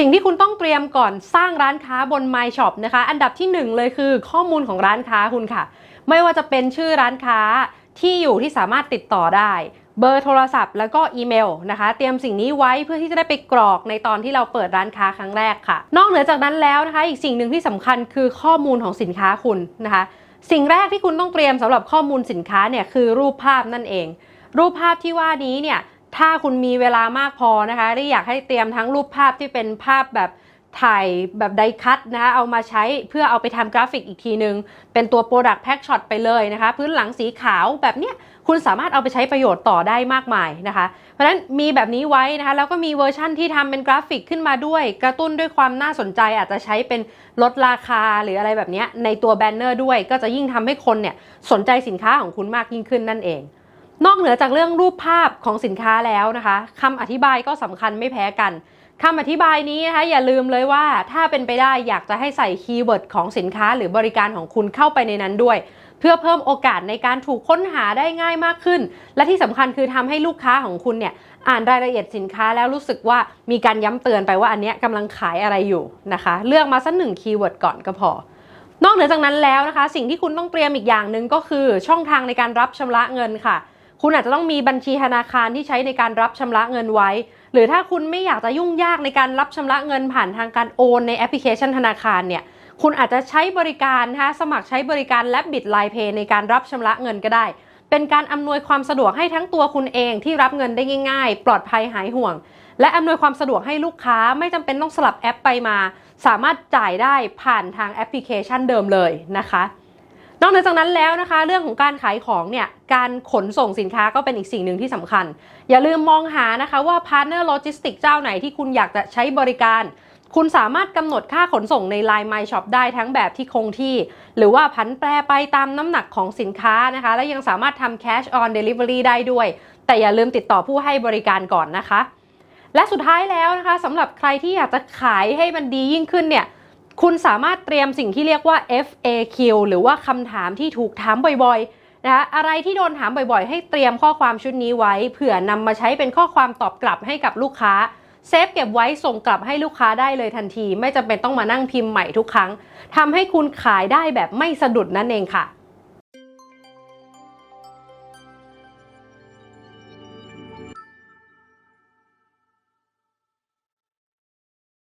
สิ่งที่คุณต้องเตรียมก่อนสร้างร้านค้าบน My Shop นะคะ อันดับที่หนึ่งเลยคือข้อมูลของร้านค้าคุณค่ะ ไม่ว่าจะเป็นชื่อร้านค้าที่อยู่ที่สามารถติดต่อได้ เบอร์โทรศัพท์ แล้วก็อีเมลนะคะ เตรียมสิ่งนี้ไว้เพื่อที่จะได้ไปกรอกในตอนที่เราเปิดร้านค้าครั้งแรกค่ะ นอกเหนือจากนั้นแล้วนะคะ อีกสิ่งหนึ่งที่สำคัญคือข้อมูลของสินค้าคุณนะคะ สิ่งแรกที่คุณต้องเตรียมสำหรับข้อมูลสินค้าเนี่ยคือรูปภาพนั่นเอง รูปภาพที่ว่านี้เนี่ย ถ้าคุณมีเวลามากพอนะคะได้อยากให้เตรียมทั้งรูปภาพที่เป็นภาพแบบถ่ายแบบไดคัตนะคะเอามาใช้เพื่อเอาไปทำกราฟิกอีกทีนึง เป็นตัว Product Pack Shot ไปเลยนะคะ พื้นหลังสีขาวแบบเนี้ยคุณสามารถเอาไปใช้ประโยชน์ต่อได้มากมายนะคะ เพราะฉะนั้นมีแบบนี้ไว้นะคะ แล้วก็มีเวอร์ชั่นที่ทำเป็นกราฟิกขึ้นมาด้วย กระตุ้นด้วยความน่าสนใจอาจจะใช้เป็นลดราคาหรืออะไรแบบเนี้ยในตัวแบนเนอร์ด้วย ก็จะยิ่งทำให้คนเนี่ยสนใจสินค้าของคุณมากยิ่งขึ้นนั่นเอง นอกเหนือจากเรื่องรูปภาพของสินค้าแล้วนะคะคำอธิบายก็สำคัญไม่แพ้กันคำอธิบายนี้นะคะอย่าลืมเลยว่าถ้าเป็นไปได้อยากจะให้ใส่คีย์เวิร์ดของสินค้าหรือบริการของคุณเข้าไปในนั้นด้วย เพื่อเพิ่มโอกาสในการถูกค้นหาได้ง่ายมากขึ้น และที่สำคัญคือทำให้ลูกค้าของคุณเนี่ยอ่านรายละเอียดสินค้าแล้วรู้สึกว่ามีการย้ำเตือนไปว่าอันเนี้ยกำลังขายอะไรอยู่นะคะ เลือกมาสักหนึ่งคีย์เวิร์ดก่อนก็พอ นอกเหนือจากนั้นแล้วนะคะ สิ่งที่คุณต้องเตรียมอีกอย่างหนึ่งก็คือช่องทางในการรับชำระเงินค่ะ คุณอาจจะต้องมีบัญชีธนาคารที่ใช้ในการรับชำระเงินไว้ หรือถ้าคุณไม่อยากจะยุ่งยากในการรับชำระเงินผ่านทางการโอนในแอปพลิเคชันธนาคารเนี่ยคุณอาจจะใช้บริการนะคะสมัครใช้บริการและบิดไลน์เพย์ในการรับชำระเงินก็ได้ เป็นการอำนวยความสะดวกให้ทั้งตัวคุณเองที่รับเงินได้ง่าย ๆ ปลอดภัยหายห่วง และอำนวยความสะดวกให้ลูกค้าไม่จำเป็นต้องสลับแอปไปมา สามารถจ่ายได้ผ่านทางแอปพลิเคชันเดิมเลยนะคะ นอกเหนือจากนั้นแล้วนะคะ เรื่องของการขายของเนี่ยการขนส่งสินค้าก็เป็นอีกสิ่งหนึ่งที่สำคัญ อย่าลืมมองหานะคะว่าพาร์ทเนอร์โลจิสติกเจ้าไหนที่คุณอยากจะใช้บริการ คุณสามารถกำหนดค่าขนส่งใน Line My Shop ได้ทั้งแบบที่คงที่ หรือว่าผันแปรไปตามน้ำหนักของสินค้านะคะ และยังสามารถทำ Cash on Delivery ได้ด้วย แต่อย่าลืมติดต่อผู้ให้บริการก่อนนะคะ และสุดท้ายแล้วนะคะสำหรับใครที่อยากจะขายให้มันดียิ่งขึ้นเนี่ย คุณสามารถเตรียมสิ่งที่เรียกว่า FAQ หรือว่าคำถามที่ถูกถามบ่อยๆนะคะอะไรที่โดนถามบ่อยๆ ให้เตรียมข้อความชุดนี้ไว้ เผื่อนำมาใช้เป็นข้อความตอบกลับให้กับลูกค้าเซฟเก็บไว้ส่งกลับให้ลูกค้าได้เลยทันที ไม่จำเป็นต้องมานั่งพิมพ์ใหม่ทุกครั้งทำให้คุณขายได้แบบไม่สะดุดนั่นเองค่ะ